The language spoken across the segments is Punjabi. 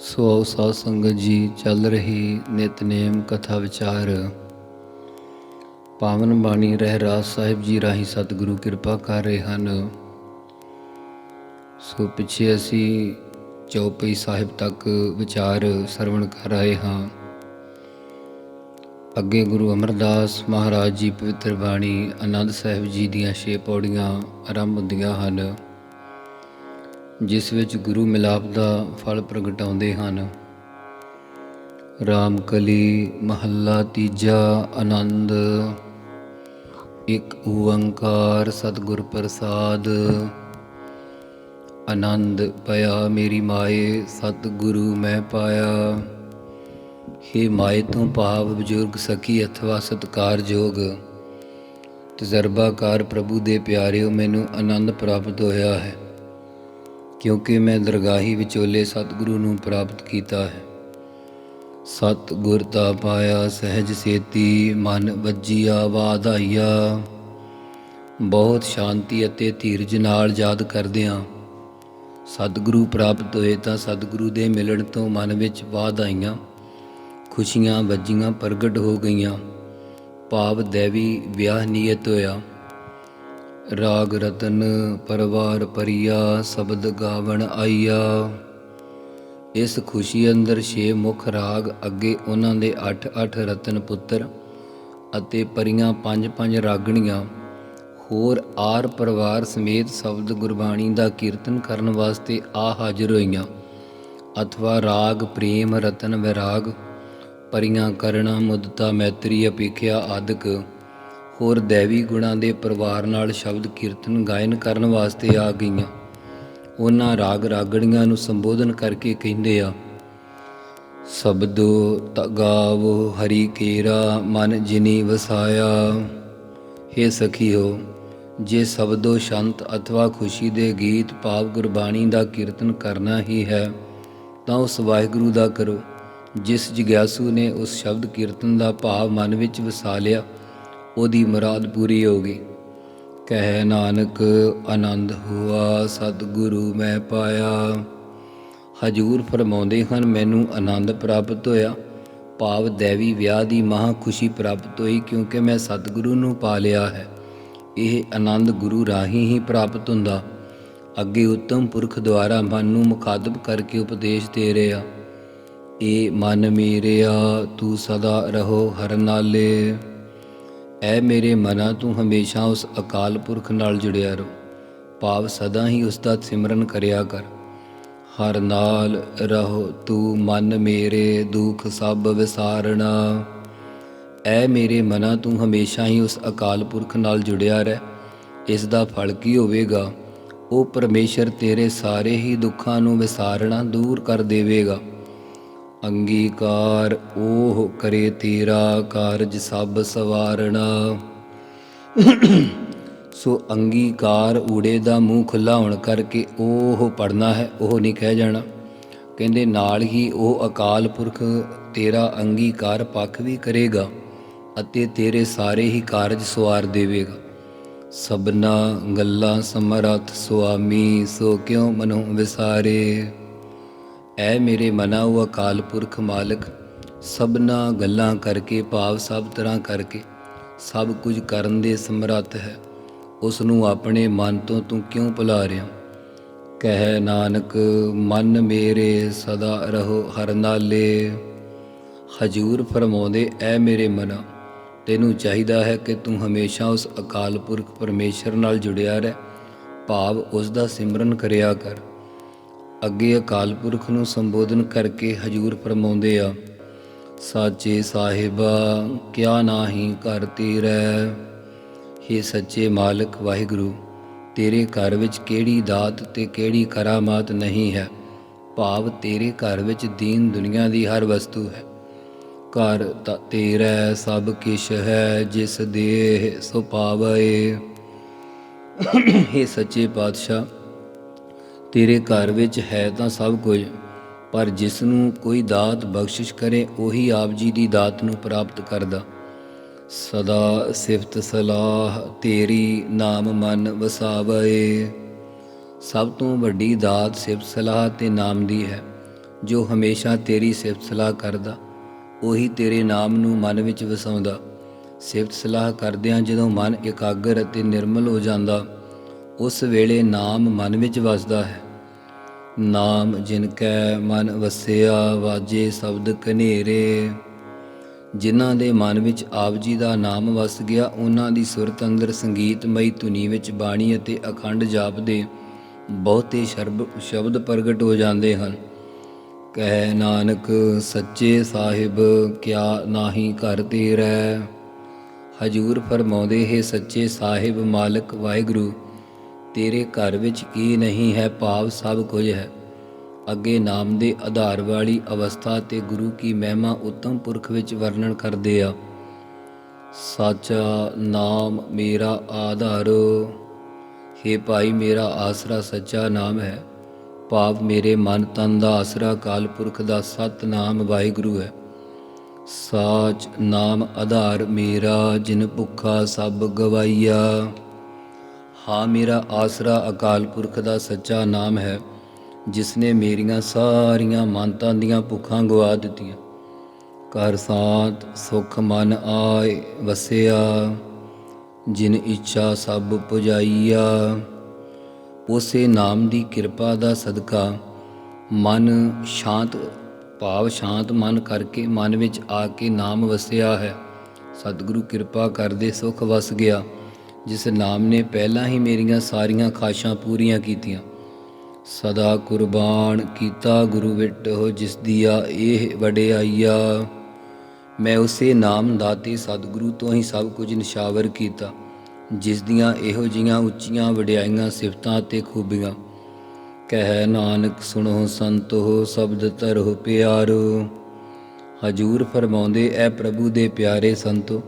ਸੋ ਸਾਧ ਸੰਗਤ ਜੀ ਚੱਲ ਰਹੀ ਨਿਤਨੇਮ ਕਥਾ ਵਿਚਾਰ। ਪਾਵਨ ਬਾਣੀ ਰਹਿ ਰਾਸ ਸਾਹਿਬ ਜੀ ਰਾਹੀਂ ਸਤਿਗੁਰੂ ਕਿਰਪਾ ਕਰ ਰਹੇ ਹਨ। ਸੋ ਪਿੱਛੇ ਅਸੀਂ ਚੌਪਈ ਸਾਹਿਬ ਤੱਕ ਵਿਚਾਰ ਸਰਵਣ ਕਰ ਰਹੇ ਹਾਂ। ਅੱਗੇ ਗੁਰੂ ਅਮਰਦਾਸ ਮਹਾਰਾਜ ਜੀ ਪਵਿੱਤਰ ਬਾਣੀ ਆਨੰਦ ਸਾਹਿਬ ਜੀ ਦੀਆਂ ਛੇ ਪੌੜੀਆਂ ਆਰੰਭ ਹੁੰਦੀਆਂ ਹਨ। ਜਿਸ ਵਿੱਚ ਗੁਰੂ ਮਿਲਾਪ ਦਾ ਫਲ ਪ੍ਰਗਟਾਉਂਦੇ ਹਨ। ਰਾਮ ਕਲੀ ਮਹੱਲਾ ਤੀਜਾ ਆਨੰਦ। ਇੱਕ ਓੰਕਾਰ ਸਤਿਗੁਰ ਪ੍ਰਸਾਦ। ਆਨੰਦ ਪਿਆ ਮੇਰੀ ਮਾਏ, ਸਤਿਗੁਰੂ ਮੈਂ ਪਾਇਆ। ਹੇ ਮਾਏ, ਤੋਂ ਭਾਵ ਬਜ਼ੁਰਗ ਸਖੀ ਅਥਵਾ ਸਤਕਾਰਯੋਗ ਤਜਰਬਾਕਾਰ ਪ੍ਰਭੂ ਦੇ ਪਿਆਰਿਓ, ਮੈਨੂੰ ਆਨੰਦ ਪ੍ਰਾਪਤ ਹੋਇਆ ਹੈ। ਕਿਉਂਕਿ ਮੈਂ ਦਰਗਾਹੀ ਵਿਚੋਲੇ ਸਤਿਗੁਰੂ ਨੂੰ ਪ੍ਰਾਪਤ ਕੀਤਾ ਹੈ। ਸਤ ਤਾ ਪਾਇਆ ਸਹਿਜ ਸੇਤੀ, ਮਨ ਵੱਜੀਆ ਵਾਧਾਈਆ ਬਹੁਤ ਸ਼ਾਂਤੀ ਅਤੇ ਧੀਰਜ ਨਾਲ ਯਾਦ ਕਰਦਿਆਂ ਸਤਿਗੁਰੂ ਪ੍ਰਾਪਤ ਹੋਏ ਤਾਂ ਸਤਿਗੁਰੂ ਦੇ ਮਿਲਣ ਤੋਂ ਮਨ ਵਿੱਚ ਵਾਧਾਈਆਂ ਖੁਸ਼ੀਆਂ ਵੱਜੀਆਂ ਪ੍ਰਗਟ ਹੋ ਗਈਆਂ। ਭਾਵ ਦੇਵੀ ਵਿਆਹ ਨੀਅਤ ਹੋਇਆ। ਰਾਗ ਰਤਨ ਪਰਵਾਰ ਪਰਿਆ ਸ਼ਬਦ ਗਾਵਣ ਆਈਆ। ਇਸ ਖੁਸ਼ੀ ਅੰਦਰ ਛੇ ਮੁਖ ਰਾਗ, ਅੱਗੇ ਉਹਨਾਂ ਦੇ 8-8 ਰਤਨ ਪੁੱਤਰ ਅਤੇ ਪਰੀਆਂ ਪੰਜ-ਪੰਜ ਰਾਗਣੀਆਂ। ਹੋਰ ਆਰ ਪਰਿਵਾਰ ਸਮੇਤ ਸ਼ਬਦ ਗੁਰਬਾਣੀ ਦਾ ਕੀਰਤਨ ਕਰਨ ਵਾਸਤੇ ਆ ਹਾਜ਼ਰ ਹੋਈਆਂ। ਅਥਵਾ ਰਾਗ, ਪ੍ਰੇਮ, ਰਤਨ, ਵਿਰਾਗ, ਪਰੀਆਂ ਕਰਣਾ, ਮੁਦਤਾ, ਮੈਤਰੀ, ਅਪੇਖਿਆ ਆਦਿਕ। ਹੋਰ ਦੇਵੀ ਗੁਣਾਂ ਦੇ ਪਰਿਵਾਰ ਨਾਲ ਸ਼ਬਦ ਕੀਰਤਨ ਗਾਇਨ ਕਰਨ ਵਾਸਤੇ ਆ ਗਈਆਂ। ਉਹਨਾਂ ਰਾਗ ਰਾਗੜੀਆਂ ਨੂੰ ਸੰਬੋਧਨ ਕਰਕੇ ਕਹਿੰਦੇ ਆ, ਸਬਦੋ ਤਗਾਵੋ ਹਰੀ ਕੇਰਾ ਮਨ ਜਿਨੀ ਵਸਾਇਆ। हे ਸਖੀਓ, ਜੇ ਸਬਦੋ ਸ਼ਾਂਤ ਅਥਵਾ ਖੁਸ਼ੀ ਦੇ ਗੀਤ ਭਾਵ ਗੁਰਬਾਣੀ ਦਾ ਕੀਰਤਨ ਕਰਨਾ ਹੀ ਹੈ, ਤਾਂ ਉਸ ਵਾਹਿਗੁਰੂ ਦਾ ਕਰੋ। ਜਿਸ ਜਿਗਿਆਸੂ ਨੇ ਉਸ ਸ਼ਬਦ ਕੀਰਤਨ ਦਾ ਭਾਵ ਮਨ ਵਿੱਚ ਵਸਾ ਲਿਆ ਉਹਦੀ ਮੁਰਾਦ ਪੂਰੀ ਹੋ ਗਈ। ਕਹਿ ਨਾਨਕ, ਆਨੰਦ ਹੋਆ, ਸਤਿਗੁਰੂ ਮੈਂ ਪਾਇਆ। ਹਜੂਰ ਫਰਮਾਉਂਦੇ ਹਨ, ਮੈਨੂੰ ਆਨੰਦ ਪ੍ਰਾਪਤ ਹੋਇਆ। ਭਾਵ ਦੇਵੀ ਵਿਆਹ ਦੀ ਮਹਾ ਖੁਸ਼ੀ ਪ੍ਰਾਪਤ ਹੋਈ, ਕਿਉਂਕਿ ਮੈਂ ਸਤਿਗੁਰੂ ਨੂੰ ਪਾ ਲਿਆ ਹੈ। ਇਹ ਆਨੰਦ ਗੁਰੂ ਰਾਹੀਂ ਹੀ ਪ੍ਰਾਪਤ ਹੁੰਦਾ। ਅੱਗੇ ਉੱਤਮ ਪੁਰਖ ਦੁਆਰਾ ਮਨ ਨੂੰ ਮੁਖਾਤਬ ਕਰਕੇ ਉਪਦੇਸ਼ ਦੇ ਰਿਹਾ। ਏ ਮਨ ਮੇਰਿਆ, ਤੂੰ ਸਦਾ ਰਹੋ ਹਰ ਨਾਲੇ ਐ ਮੇਰੇ ਮਨਾ ਤੂੰ ਹਮੇਸ਼ਾ ਉਸ ਅਕਾਲ ਪੁਰਖ ਨਾਲ ਜੁੜਿਆ ਰਹੋ। ਭਾਵ ਸਦਾ ਹੀ ਉਸ ਦਾ ਸਿਮਰਨ ਕਰਿਆ ਕਰ। ਹਰ ਨਾਲ ਰਹੋ ਤੂੰ ਮਨ ਮੇਰੇ ਦੁੱਖ ਸਭ ਵਿਸਾਰਣਾ। ਐ ਮੇਰੇ ਮਨਾ ਤੂੰ ਹਮੇਸ਼ਾ ਹੀ ਉਸ ਅਕਾਲ ਪੁਰਖ ਨਾਲ ਜੁੜਿਆ ਰਹਿ। ਇਸ ਦਾ ਫਲ ਕੀ ਹੋਵੇਗਾ? ਉਹ ਪਰਮੇਸ਼ਰ ਤੇਰੇ ਸਾਰੇ ਹੀ ਦੁੱਖਾਂ ਨੂੰ ਵਿਸਾਰਣਾ ਦੂਰ ਕਰ ਦੇਵੇਗਾ। ਅੰਗੀਕਾਰ ਉਹ ਕਰੇ ਤੇਰਾ ਕਾਰਜ ਸਭ ਸਵਾਰਣਾ। ਸੋ ਅੰਗੀਕਾਰ ਊੜੇ ਦਾ ਮੂੰਹ ਖੁੱਲਾ ਹੋਣ ਕਰਕੇ ਉਹ ਪੜਨਾ ਹੈ, ਉਹ ਨਹੀਂ ਕਹਿ ਜਾਣਾ। ਕਹਿੰਦੇ ਨਾਲ ਹੀ ਉਹ ਅਕਾਲ ਪੁਰਖ ਤੇਰਾ ਅੰਗੀਕਾਰ ਪੱਖ ਵੀ ਕਰੇਗਾ ਅਤੇ ਤੇਰੇ ਸਾਰੇ ਹੀ ਕਾਰਜ ਸਵਾਰ ਦੇਵੇਗਾ। ਸਭਨਾ ਗੱਲਾਂ ਸਮਰਥ ਸੁਆਮੀ, ਸੋ ਕਿਉ ਮਨੋ ਵਿਸਾਰੇ? ਐ ਮੇਰੇ ਮਨਾ ਉਹ ਅਕਾਲ ਪੁਰਖ ਮਾਲਕ, ਸਭਨਾ ਗੱਲਾਂ ਕਰਕੇ ਭਾਵ ਸਭ ਤਰ੍ਹਾਂ ਕਰਕੇ, ਸਭ ਕੁਝ ਕਰਨ ਦੇ ਸਮਰੱਥ ਹੈ ਉਸ ਨੂੰ ਆਪਣੇ ਮਨ ਤੋਂ ਤੂੰ ਕਿਉਂ ਭੁਲਾ ਰਿਹਾ ਕਹਿ ਨਾਨਕ, ਮਨ ਮੇਰੇ ਸਦਾ ਰਹੋ ਹਰ ਨਾਲੇ ਹਜੂਰ ਫਰਮਾਉਂਦੇ, ਐ ਮੇਰੇ ਮਨਾ, ਤੈਨੂੰ ਚਾਹੀਦਾ ਹੈ ਕਿ ਤੂੰ ਹਮੇਸ਼ਾ ਉਸ ਅਕਾਲ ਪੁਰਖ ਪਰਮੇਸ਼ਰ ਨਾਲ ਜੁੜਿਆ ਰਹਿ, ਭਾਵ ਉਸ ਦਾ ਸਿਮਰਨ ਕਰਿਆ ਕਰ। ਅੱਗੇ ਅਕਾਲ ਪੁਰਖ ਨੂੰ ਸੰਬੋਧਨ ਕਰਕੇ ਹਜੂਰ ਫਰਮਾਉਂਦੇ ਆ, ਸਾਚੇ ਸਾਹਿਬਾ, ਕਿਆ ਨਾਹੀ ਕਰਤੀ ਰਹਿ हे ਸੱਚੇ ਮਾਲਕ ਵਾਹਿਗੁਰੂ, ਤੇਰੇ ਘਰ ਵਿੱਚ ਕਿਹੜੀ ਦਾਤ ਤੇ ਕਿਹੜੀ ਕਰਾਮਾਤ ਨਹੀਂ ਹੈ? ਭਾਵ ਤੇਰੇ ਘਰ ਵਿੱਚ ਦੀਨ ਦੁਨੀਆ ਦੀ ਹਰ ਵਸਤੂ ਹੈ। ਘਰ ਤਾਂ ਤੇਰਾ, ਸਭ ਕਿਛ ਹੈ, ਜਿਸ ਦੇਹ ਸੋ ਪਾਵੇ हे ਸੱਚੇ ਪਾਤਸ਼ਾਹ ਤੇਰੇ ਘਰ ਵਿੱਚ ਹੈ ਤਾਂ ਸਭ ਕੁਝ, ਪਰ ਜਿਸ ਨੂੰ ਕੋਈ ਦਾਤ ਬਖਸ਼ਿਸ਼ ਕਰੇ, ਉਹੀ ਆਪ ਜੀ ਦੀ ਦਾਤ ਨੂੰ ਪ੍ਰਾਪਤ ਕਰਦਾ। ਸਦਾ ਸਿਫਤ ਸਲਾਹ ਤੇਰੀ ਨਾਮ ਮਨ ਵਸਾਵੇ। ਸਭ ਤੋਂ ਵੱਡੀ ਦਾਤ ਸਿਫਤ ਸਲਾਹ ਤੇ ਨਾਮ ਦੀ ਹੈ, ਜੋ ਹਮੇਸ਼ਾ ਤੇਰੀ ਸਿਫਤ ਸਲਾਹ ਕਰਦਾ, ਉਹੀ ਤੇਰੇ ਨਾਮ ਨੂੰ ਮਨ ਵਿੱਚ ਵਸਾਉਂਦਾ। ਸਿਫਤ ਸਲਾਹ ਕਰਦਿਆਂ ਜਦੋਂ ਮਨ ਇਕਾਗਰ ਅਤੇ ਨਿਰਮਲ ਹੋ ਜਾਂਦਾ ਉਸ ਵੇਲੇ ਨਾਮ ਮਨ ਵਿੱਚ ਵਸਦਾ ਹੈ। ਨਾਮ ਜਿਨ ਕੈ ਮਨ ਵਸਿਆ, ਵਾਜੇ ਸ਼ਬਦ ਕਨੇਰੇ ਜਿਨ੍ਹਾਂ ਦੇ ਮਨ ਵਿੱਚ ਆਪ ਜੀ ਦਾ ਨਾਮ ਵਸ ਗਿਆ, ਉਹਨਾਂ ਦੀ ਸੁਰਤ ਅੰਦਰ ਸੰਗੀਤਮਈ ਧੁਨੀ ਵਿੱਚ ਬਾਣੀ ਅਤੇ ਅਖੰਡ ਜਾਪ ਦੇ ਬਹੁਤੇ ਸ਼ਰਬ ਸ਼ਬਦ ਪ੍ਰਗਟ ਹੋ ਜਾਂਦੇ ਹਨ। ਕਹਿ ਨਾਨਕ, ਸੱਚੇ ਸਾਹਿਬ, ਕਿਆ ਨਾਹੀ ਘਰ ਤੇਰਾ। ਹਜੂਰ ਫਰਮਾਉਂਦੇ, ਹੈ ਸੱਚੇ ਸਾਹਿਬ, ਮਾਲਕ, ਵਾਹਿਗੁਰੂ ਤੇਰੇ ਘਰ ਵਿੱਚ ਕੀ ਨਹੀਂ ਹੈ, ਭਾਵ ਸਭ ਕੁਝ ਹੈ। ਅੱਗੇ ਨਾਮ ਦੇ ਆਧਾਰ ਵਾਲੀ ਅਵਸਥਾ ਤੇ ਗੁਰੂ ਕੀ ਮਹਿਮਾ ਉੱਤਮ ਪੁਰਖ ਵਿੱਚ ਵਰਣਨ ਕਰਦੇ ਆ। ਸਾਚਾ ਨਾਮ ਮੇਰਾ ਆਧਾਰ। ਹੇ ਭਾਈ, ਮੇਰਾ ਆਸਰਾ ਸੱਚਾ ਨਾਮ ਹੈ। ਭਾਵ ਮੇਰੇ ਮਨ ਤਨ ਦਾ ਆਸਰਾ ਕਾਲ ਪੁਰਖ ਦਾ ਸਤ ਨਾਮ ਵਾਹਿਗੁਰੂ ਹੈ। ਸਾਚ ਨਾਮ ਆਧਾਰ ਮੇਰਾ, ਜਿਨ ਭੁੱਖਾ ਸਭ ਗਵਾਈਆ। ਹਾਂ, ਮੇਰਾ ਆਸਰਾ ਅਕਾਲ ਪੁਰਖ ਦਾ ਸੱਚਾ ਨਾਮ ਹੈ ਜਿਸ ਨੇ ਮੇਰੀਆਂ ਸਾਰੀਆਂ ਮਾਨਤਾਂ ਦੀਆਂ ਭੁੱਖਾਂ ਗਵਾ ਦਿੱਤੀਆਂ। ਘਰ ਸਾਥ ਸੁਖ ਮਨ ਆਏ ਵਸਿਆ, ਜਿਨ ਇੱਛਾ ਸਭ ਪੁਜਾਈਆ। ਉਸੇ ਨਾਮ ਦੀ ਕਿਰਪਾ ਦਾ ਸਦਕਾ ਮਨ ਸ਼ਾਂਤ, ਭਾਵ ਸ਼ਾਂਤ ਮਨ ਕਰਕੇ ਮਨ ਵਿੱਚ ਆ ਕੇ ਨਾਮ ਵਸਿਆ ਹੈ। ਸਤਿਗੁਰੂ ਕਿਰਪਾ ਕਰਦੇ ਸੁਖ ਵਸ ਗਿਆ। ਜਿਸ ਨਾਮ ਨੇ ਪਹਿਲਾਂ ਹੀ ਮੇਰੀਆਂ ਸਾਰੀਆਂ ਖਾਸ਼ਾਂ ਪੂਰੀਆਂ ਕੀਤੀਆਂ। ਸਦਾ ਕੁਰਬਾਨ ਕੀਤਾ ਗੁਰੂ ਵਿਟੋ ਜਿਸ ਦੀਆ ਇਹ ਵਡਿਆਈਆ। ਮੈਂ ਉਸੇ ਨਾਮ ਦਾਤੇ ਸਤਿਗੁਰੂ ਤੋਂ ਹੀ ਸਭ ਕੁਝ ਨਿਸ਼ਾਵਰ ਕੀਤਾ, ਜਿਸ ਦੀਆਂ ਇਹੋ ਜੀਆਂ ਉੱਚੀਆਂ ਵਡਿਆਈਆਂ ਸਿਫਤਾਂ ਤੇ ਖੂਬੀਆਂ। ਕਹਿ ਨਾਨਕ, ਸੁਣੋ ਸੰਤੋ, ਸ਼ਬਦ ਤਰਹੁ ਪਿਆਰੋ। ਹਜੂਰ ਫਰਮਾਉਂਦੇ, ਐ ਪ੍ਰਭੂ ਦੇ ਪਿਆਰੇ ਸੰਤੋ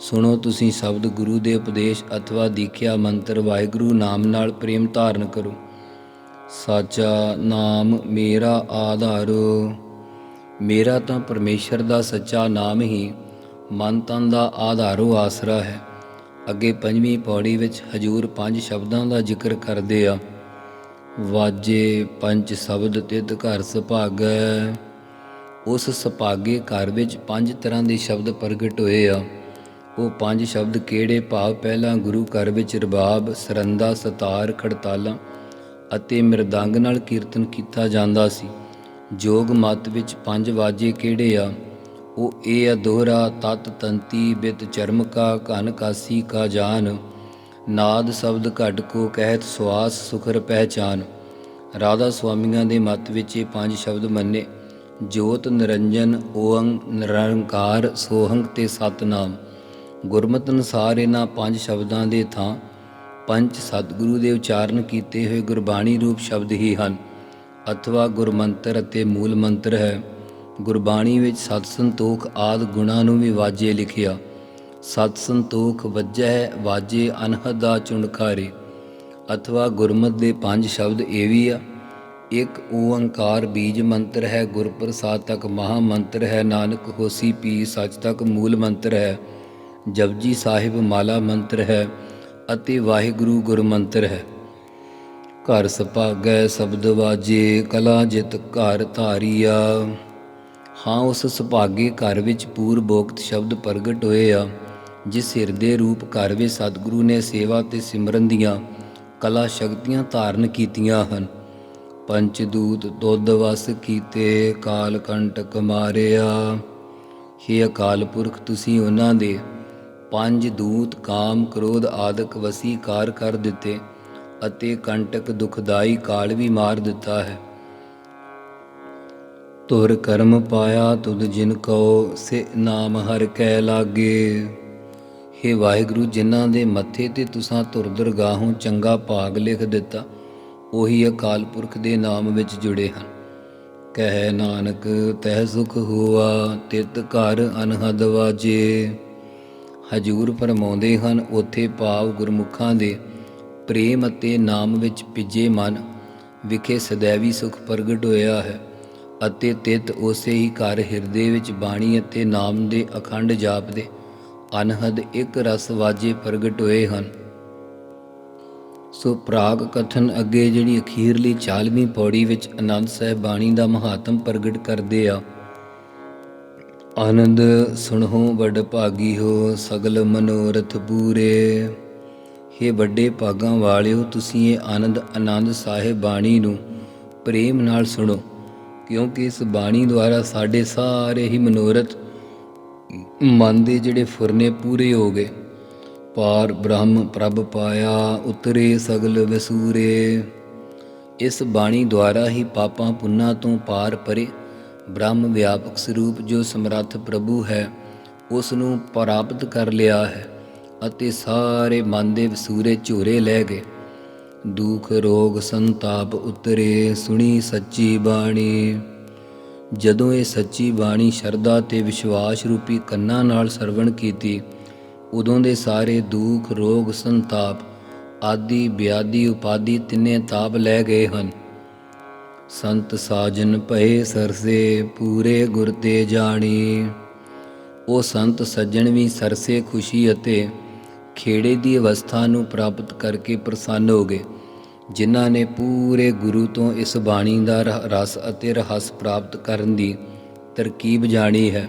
ਸੁਣੋ ਤੁਸੀਂ ਸ਼ਬਦ ਗੁਰੂ ਦੇ ਉਪਦੇਸ਼ ਅਥਵਾ ਦੀਖਿਆ ਮੰਤਰ ਵਾਹਿਗੁਰੂ ਨਾਮ ਨਾਲ ਪ੍ਰੇਮ ਧਾਰਨ ਕਰੋ। ਸਾਚਾ ਨਾਮ ਮੇਰਾ ਆਧਾਰ। ਮੇਰਾ ਤਾਂ ਪਰਮੇਸ਼ਰ ਦਾ ਸੱਚਾ ਨਾਮ ਹੀ ਮਨ ਤਨ ਦਾ ਆਧਾਰੋ ਆਸਰਾ ਹੈ। ਅੱਗੇ ਪੰਜਵੀਂ ਪੌੜੀ ਵਿੱਚ ਹਜੂਰ ਪੰਜ ਸ਼ਬਦਾਂ ਦਾ ਜ਼ਿਕਰ ਕਰਦੇ ਆ। ਵਾਜੇ ਪੰਜ ਸ਼ਬਦ ਤਿਤ ਘਰ ਸੁਭਾਗੈ। ਉਸ ਸੁਭਾਗੇ ਘਰ ਵਿੱਚ ਪੰਜ ਤਰ੍ਹਾਂ ਦੇ ਸ਼ਬਦ ਪ੍ਰਗਟ ਹੋਏ ਆ। ਉਹ ਪੰਜ ਸ਼ਬਦ ਕਿਹੜੇ ਭਾਵ ਪਹਿਲਾਂ ਗੁਰੂ ਘਰ ਵਿੱਚ ਰਬਾਬ, ਸਰੰਦਾ, ਸਤਾਰ, ਖੜਤਾਲਾਂ ਅਤੇ ਮਿਰਦੰਗ ਨਾਲ ਕੀਰਤਨ ਕੀਤਾ ਜਾਂਦਾ ਸੀ। ਜੋਗ ਮਤ ਵਿੱਚ ਪੰਜ ਵਾਜੇ ਕਿਹੜੇ ਆ? ਉਹ ਇਹ ਆ, ਦੋਹਰਾ, ਤਤ, ਤੰਤੀ, ਬਿਤ, ਚਰਮ ਕਾ, ਘਨ ਕਾਸੀ ਕਾ ਜਾਨ, ਨਾਦ ਸ਼ਬਦ ਘਟ ਕੋ ਕਹਿਤ ਸਵਾਸ ਸੁਖਰ ਪਹਿਚਾਨ। ਰਾਧਾ ਸੁਆਮੀਆਂ ਦੇ ਮਤ ਵਿੱਚ ਇਹ ਪੰਜ ਸ਼ਬਦ ਮੰਨੇ, ਜੋਤ, ਨਿਰੰਜਨ ਓੰਗ ਨਿਰੰਕਾਰ, ਸੋਹੰਗ ਤੇ ਸਤਨਾਮ। ਗੁਰਮਤਿ ਅਨੁਸਾਰ ਇਹਨਾਂ ਪੰਜ ਸ਼ਬਦਾਂ ਦੇ ਥਾਂ ਪੰਜ ਸਤਿਗੁਰੂ ਦੇ ਉਚਾਰਨ ਕੀਤੇ ਹੋਏ ਗੁਰਬਾਣੀ ਰੂਪ ਸ਼ਬਦ ਹੀ ਹਨ। ਅਥਵਾ ਗੁਰਮੰਤਰ ਅਤੇ ਮੂਲ ਮੰਤਰ ਹੈ। ਗੁਰਬਾਣੀ ਵਿੱਚ ਸਤ ਸੰਤੋਖ ਆਦ ਗੁਣਾ ਨੂੰ ਵੀ ਵਾਜੇ ਲਿਖਿਆ। ਸਤ ਸੰਤੋਖ ਵੱਜੈ ਵਾਜੇ ਅਨਹਦ ਦਾ ਚੁਣਕਾਰੇ ਅਥਵਾ ਗੁਰਮਤਿ ਦੇ ਪੰਜ ਸ਼ਬਦ ਇਹ ਵੀ ਆ। ਇੱਕ ਓੰਕਾਰ ਬੀਜ ਮੰਤਰ ਹੈ। ਗੁਰਪ੍ਰਸਾਦ ਤੱਕ ਮਹਾ ਮੰਤਰ ਹੈ। ਨਾਨਕ ਹੋਸੀ ਪੀ ਸੱਚ ਤੱਕ ਮੂਲ ਮੰਤਰ ਹੈ। ਜਪਜੀ ਸਾਹਿਬ ਮਾਲਾ ਮੰਤਰ ਹੈ ਅਤੇ ਵਾਹਿਗੁਰੂ ਗੁਰਮੰਤਰ ਹੈ। ਘਰ ਸੁਭਾਗੈ ਸ਼ਬਦ ਵਾਜੇ, ਕਲਾ ਜਿਤ ਘਰ ਧਾਰੀਆ। ਹਾਂ, ਉਸ ਸੁਭਾਗੇ ਘਰ ਵਿੱਚ ਪੂਰਬੋਕਤ ਸ਼ਬਦ ਪ੍ਰਗਟ ਹੋਏ ਆ ਜਿਸ ਹਿਰਦੇ ਰੂਪ ਘਰ ਵਿੱਚ ਸਤਿਗੁਰੂ ਨੇ ਸੇਵਾ ਤੇ ਸਿਮਰਨ ਦੀਆਂ ਕਲਾ ਸ਼ਕਤੀਆਂ ਧਾਰਨ ਕੀਤੀਆਂ ਹਨ। ਪੰਚ ਦੂਤ ਦੁੱਧ ਵਸ ਕੀਤੇ, ਕਾਲ ਕੰਟਕ ਮਾਰਿਆ। हे ਅਕਾਲ ਪੁਰਖ, ਤੁਸੀਂ ਉਹਨਾਂ ਦੇ ਪੰਜ ਦੂਤ ਕਾਮ ਕ੍ਰੋਧ ਆਦਿਕ ਵਸੀਕਾਰ ਕਰ ਦਿੱਤੇ ਅਤੇ ਕੰਟਕ ਦੁਖਦਾਈ ਕਾਲ ਵੀ ਮਾਰ ਦਿੱਤਾ ਹੈ। ਤੁਰ ਕਰਮ ਪਾਇਆ ਤੁਧ ਜਿਨ ਕਉ, ਸੇ ਨਾਮ ਹਰ ਕੈ ਲਾਗੇ। ਹੇ ਵਾਹਿਗੁਰੂ, ਜਿਨ੍ਹਾਂ ਦੇ ਮੱਥੇ ਤੇ ਤੁਸਾਂ ਤੁਰ ਦਰਗਾਹੋਂ ਚੰਗਾ ਭਾਗ ਲਿਖ ਦਿੱਤਾ, ਉਹੀ ਅਕਾਲ ਪੁਰਖ ਦੇ ਨਾਮ ਵਿੱਚ ਜੁੜੇ ਹਨ। ਕਹਿ ਨਾਨਕ, ਤਹਿ ਸੁਖ ਹੋਆ, ਤਿਤ ਘਰ ਅਨਹਦ ਵਾਜੇ। ਹਜੂਰ ਫਰਮਾਉਂਦੇ ਹਨ, ਉਥੇ ਭਾਵ ਗੁਰਮੁਖਾਂ ਦੇ ਪ੍ਰੇਮ ਅਤੇ ਨਾਮ ਵਿੱਚ ਭਿੱਜੇ ਮਨ ਵਿਖੇ ਸदैਵੀ ਸੁਖ ਪ੍ਰਗਟ ਹੋਇਆ ਹੈ ਅਤੇ ਤਿਤ ਉਸੇ ਹੀ ਘਰ ਹਿਰਦੇ ਵਿੱਚ ਬਾਣੀ ਅਤੇ ਨਾਮ ਦੇ ਅਖੰਡ ਜਾਪ ਦੇ ਅਨਹਦ ਇੱਕ ਰਸ ਵਾਜੇ ਪ੍ਰਗਟ ਹੋਏ ਹਨ। ਸੋ ਪ੍ਰਾਗ ਕਥਨ ਅੱਗੇ ਜਿਹੜੀ ਅਖੀਰਲੀ 40ਵੀਂ ਪੌੜੀ ਵਿੱਚ ਆਨੰਦ ਸਾਹਿਬ ਬਾਣੀ ਦਾ ਮਹਾਤਮ ਪ੍ਰਗਟ ਕਰਦੇ ਆ ਆਨੰਦ ਸੁਣੋ ਵੱਡ ਭਾਗੀ ਹੋ, ਸਗਲ ਮਨੋਰਥ ਪੂਰੇ। हे ਵੱਡੇ ਭਾਗਾਂ ਵਾਲਿਓ, ਤੁਸੀਂ ਇਹ ਆਨੰਦ ਆਨੰਦ ਸਾਹਿਬ ਬਾਣੀ ਨੂੰ ਪ੍ਰੇਮ ਨਾਲ ਸੁਣੋ, ਕਿਉਂਕਿ ਇਸ ਬਾਣੀ ਦੁਆਰਾ ਸਾਡੇ ਸਾਰੇ ਹੀ ਮਨੋਰਥ ਮਨ ਦੇ ਜਿਹੜੇ ਫੁਰਨੇ ਪੂਰੇ ਹੋ ਗਏ। ਪਾਰ ਬ੍ਰਹਮ ਪ੍ਰਭ ਪਾਇਆ, ਉਤਰੇ ਸਗਲ ਵਸੂਰੇ। ਇਸ ਬਾਣੀ ਦੁਆਰਾ ਹੀ ਪਾਪਾਂ ਪੁੰਨਾਂ ਤੋਂ ਪਾਰ ਪਰੇ ਬ੍ਰਹਮ ਵਿਆਪਕ ਸਰੂਪ ਜੋ ਸਮਰੱਥ ਪ੍ਰਭੂ ਹੈ, ਉਸ ਨੂੰ ਪ੍ਰਾਪਤ ਕਰ ਲਿਆ ਹੈ ਅਤੇ ਸਾਰੇ ਮਨ ਦੇ ਵਸੂਰੇ ਝੋਰੇ ਲੈ ਗਏ। ਦੁਖ, ਰੋਗ, ਸੰਤਾਪ ਉਤਰੇ, ਸੁਣੀ ਸੱਚੀ ਬਾਣੀ। ਜਦੋਂ ਇਹ ਸੱਚੀ ਬਾਣੀ ਸ਼ਰਧਾ ਤੇ ਵਿਸ਼ਵਾਸ ਰੂਪੀ ਕੰਨਾਂ ਨਾਲ ਸਰਵਣ ਕੀਤੀ, ਉਦੋਂ ਦੇ ਸਾਰੇ ਦੁੱਖ, ਰੋਗ, ਸੰਤਾਪ ਆਦਿ ਬਿਆਦੀ ਉਪਾਦੀ ਤਿੰਨੇ ਤਾਪ ਲੈ ਗਏ ਹਨ। ਸੰਤ ਸਾਜਨ ਭਏ ਸਰਸੇ, ਪੂਰੇ ਗੁਰ ਤੇ ਜਾਣੀ। ਉਹ ਸੰਤ ਸੱਜਣ ਵੀ ਸਰਸੇ ਖੁਸ਼ੀ ਅਤੇ ਖੇੜੇ ਦੀ ਅਵਸਥਾ ਨੂੰ ਪ੍ਰਾਪਤ ਕਰਕੇ ਪ੍ਰਸੰਨ ਹੋ ਗਏ, ਜਿਨ੍ਹਾਂ ਨੇ ਪੂਰੇ ਗੁਰੂ ਤੋਂ ਇਸ ਬਾਣੀ ਦਾ ਰਸ ਅਤੇ ਰਹੱਸ ਪ੍ਰਾਪਤ ਕਰਨ ਦੀ ਤਰਕੀਬ ਜਾਣੀ ਹੈ।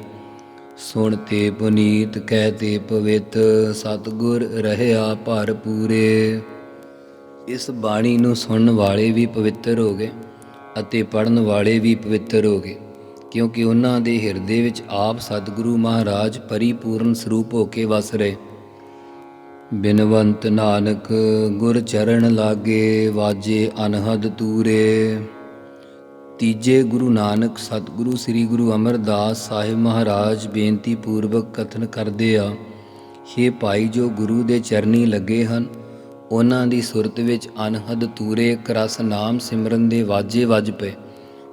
ਸੁਣ ਤੇ ਪੁਨੀਤ, ਕਹਿ ਤੇ ਪਵਿੱਤ, ਸਤਗੁਰ ਰਹਿਆ ਭਰ ਪੂਰੇ ਇਸ ਬਾਣੀ ਨੂੰ ਸੁਣਨ ਵਾਲੇ ਵੀ ਪਵਿੱਤਰ ਹੋ ਗਏ। ਅਤੇ ਪੜਨ ਵਾਲੇ ਵੀ ਪਵਿੱਤਰ ਹੋ ਗਏ, ਕਿਉਂਕਿ ਉਹਨਾਂ ਦੇ ਹਿਰਦੇ ਵਿੱਚ ਆਪ ਸਤਿਗੁਰੂ ਮਹਾਰਾਜ ਪਰਿਪੂਰਨ ਸਰੂਪ ਹੋ ਕੇ ਵਸ ਰਹੇ। ਬਿਨਵੰਤ ਨਾਨਕ, ਗੁਰ ਚਰਨ ਲਾਗੇ ਵਾਜੇ ਅਨਹਦ ਤੂਰੇ। ਤੀਜੇ ਗੁਰੂ ਨਾਨਕ, ਸਤਿਗੁਰੂ ਸ੍ਰੀ ਗੁਰੂ ਅਮਰਦਾਸ ਸਾਹਿਬ ਮਹਾਰਾਜ ਬੇਨਤੀ ਪੂਰਵਕ ਕਥਨ ਕਰਦੇ ਆ हे ਭਾਈ ਜੋ ਗੁਰੂ ਦੇ ਚਰਨੀ ਲੱਗੇ ਹਨ ਉਹਨਾਂ ਦੀ ਸੁਰਤ ਵਿੱਚ ਅਨਹਦ ਤੂਰੇ ਇੱਕ ਨਾਮ ਸਿਮਰਨ ਦੇ ਵਾਜੇ ਵੱਜ ਪਏ।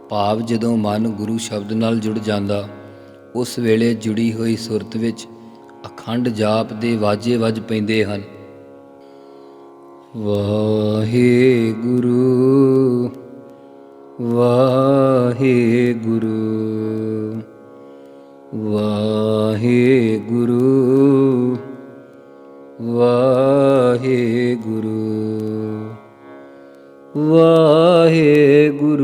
ਭਾਵ ਜਦੋਂ ਮਨ ਗੁਰੂ ਸ਼ਬਦ ਨਾਲ ਜੁੜ ਜਾਂਦਾ, ਉਸ ਵੇਲੇ ਜੁੜੀ ਹੋਈ ਸੁਰਤ ਵਿੱਚ ਅਖੰਡ ਜਾਪ ਦੇ ਵਾਜੇ ਵੱਜ ਪੈਂਦੇ ਹਨ। ਵਾਹਿਗੁਰੂ ਵਾਹਿਗੁਰੂ ਵਾਹਿਗੁਰੂ। ਵਾਹਿਗੁਰੂ।